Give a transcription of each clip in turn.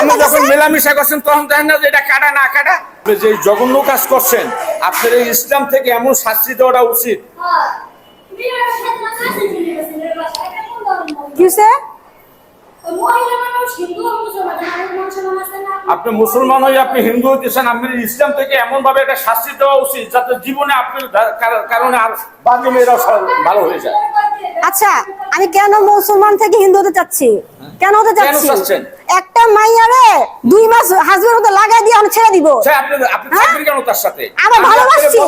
আপনি যখন মেলামেশা করছেন তখন দেখেন না যে এটা কাটা না কাটা? আপনি যে জঘন্য কাজ করছেন আপনার এই ইসলাম থেকে এমন শাস্তি দেওয়াটা উচিত। আপনি মুসলমান হয়ে আপনি হিন্দু হইতেছেন আপনি ইসলাম থেকে এমন ভাবে একটা শাস্তি দেওয়া উচিত যাতে জীবনে আপনার কার- কারণে আর বাকি মেয়েরাও সব ভালো হয়ে যায়। আচ্ছা আমি কেন মুসলমান থেকে হিন্দু হতে চাচ্ছি? কেন হতে চাচ্ছি? একটা মাইয়ারে দুই মাস হাজবেন্ড হতে লাগাই দিয়ে আমি ছেড়ে দিব। সে আপনি আপনি হ্যাঁ? থাকবেন কেন তার সাথে? আমার ভালোবাসছি।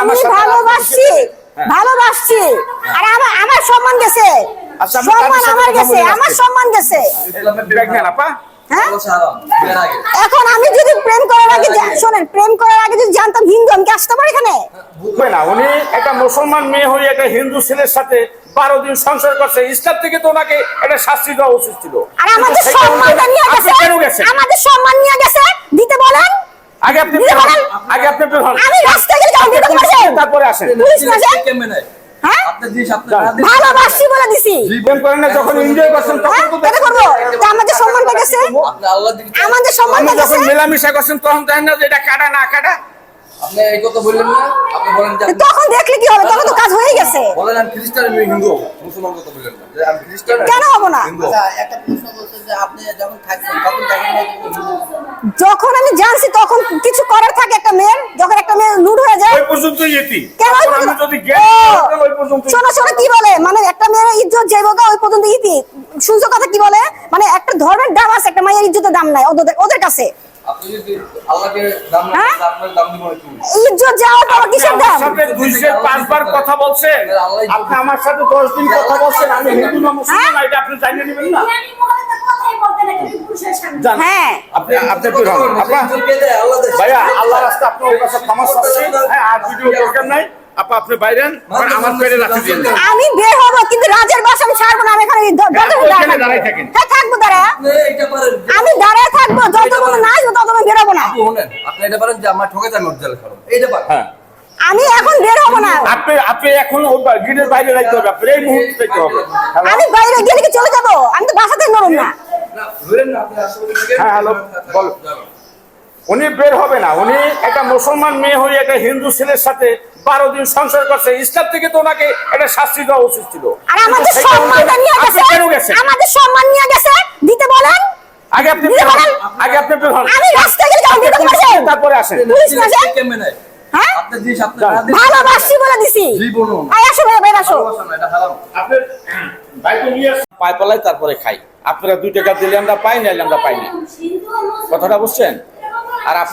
আমি ভালোবাসছি। হ্যাঁ। ভালোবাসছি। আর আমার আমার সম্মান গেছে। আচ্ছা, সম্মান আমার গেছে। আমার সম্মান গেছে। হ্যাঁ? এখন আমি যদি প্রেম করার আগে শোনেন প্রেম করার আগে যদি জানতাম হিন্দু আমি কি আসতে পারি এখানে বুঝবে না উনি একটা মুসলমান মেয়ে হয়ে একটা হিন্দু ছেলের সাথে বারো দিন সংসার করছে ইসলাম থেকে তো ওনাকে একটা শাস্তি দেওয়া উচিত ছিল। আমাদের সম্মান নিয়ে গেছে। দিতে বলেন। আগে আপনি। আগে আপনি আমি রাস্তায় গেলে? তারপরে আসেন। হ্যাঁ? বলে দিছি। করেন না যখন এনজয় করছেন তখন হ্যাঁ তো এটা করব। আমাদের সম্মানটা গেছে আপনি আল্লাহর দিকে আমাদের সম্মানটা যখন মেলামেশা করছেন তখন দেখেন না যে এটা কাটা না কাটা। আপনি এই কথা বললেন না আপনি বলেন যে তখন দেখলে কি হবে? তখন তো কাজ হয়ে গেছে। বলেন আমি খ্রিস্টান আমি হিন্দু। মুসলমান কথা বললেন না। যে আমি খ্রিস্টান কেন হব না? আচ্ছা একটা প্রশ্ন বলছে যে আপনি যখন থাকছেন তখন দেখেন। যখন আমি জানছি তখন কিছু করার থাকে একটা মেয়ের। যখন একটা মেয়ে লুড হয়ে যায় ওই পর্যন্ত ইতি কেন ওই আমি পর্যন্ত- যদি জ্ঞান ওই পর্যন্ত শোনো শোনো কি বলে? মানে একটা মেয়ের ইজ্জত যাইব গা ওই পর্যন্ত ইতি। শুনছো কথা কি বলে? মানে একটা ধর্মের দাম আছে একটা মায়ের ইজ্জতের দাম নাই ওদের ওদের কাছে। আপনি যদি না হ্যাঁ? ইজ্জত যাওয়ার পর আপনি কিসের দাম? দুইশো পাঁচবার কথা বলছেন। আপনি আমার সাথে দশ দিন কথা বলছেন আমি হিন্দু না মুসলমান এটা আপনি জানিয়ে নেবেন না। হ্যাঁ? আপনি আপনি বের হন আপা। ভাইয়া আল্লাহ রাস্তা আপনার কাছে ক্ষমা চাচ্ছি। হ্যাঁ আর ভিডিও দরকার নাই। আপা আপনি বাইরেন? আমার পেটে দিন আমি বের হব কিন্তু রাজের বাসা আমি ছাড়বো না আমি এখানে হ্যাঁ। থাকেন। হ্যাঁ থাকব দাঁড়া। এটা পারেন। আমি দাঁড়ায় থাকব যতক্ষণ না আসব ততক্ষণ বেরোবো না। আপনি আপনি এটা পারেন যে আমার ঠকে যান এইটা পারেন। হ্যাঁ। আমি এখন বের হব না। আপনি আপনি এখন গেটের বাইরে রাখতে হবে আপনার এই মুহূর্তে যেতে হবে। আমি বাইরে গেলে কি চলে যাব? আমি তো বাসাতে নরম না। না ধরেন না আপনি আশেপাশে থেকে হ্যাঁ, হ্যালো, বলো। উনি বের হবে না। উনি একটা মুসলমান মেয়ে হয়ে একটা হিন্দু ছেলের সাথে বারো দিন সংসার করছে। ইসলাম থেকে তো ওনাকে একটা শাস্তি দেওয়া উচিত ছিল। আমাদের সম্মান নিয়ে গেছে। দিতে বলেন। আগে আপনি। আগে আপনি আমি রাস্তায় গেলে? তারপরে আসেন। হ্যাঁ। না বলে দিছি। আসো ভাই আসো। ভালোবাসা না। পায় পালাই তারপরে খাই। আপনারা দুই টাকা দিলে আমরা পাই নাইলে আমরা পাই না। কথাটা বুঝছেন? আর আপনি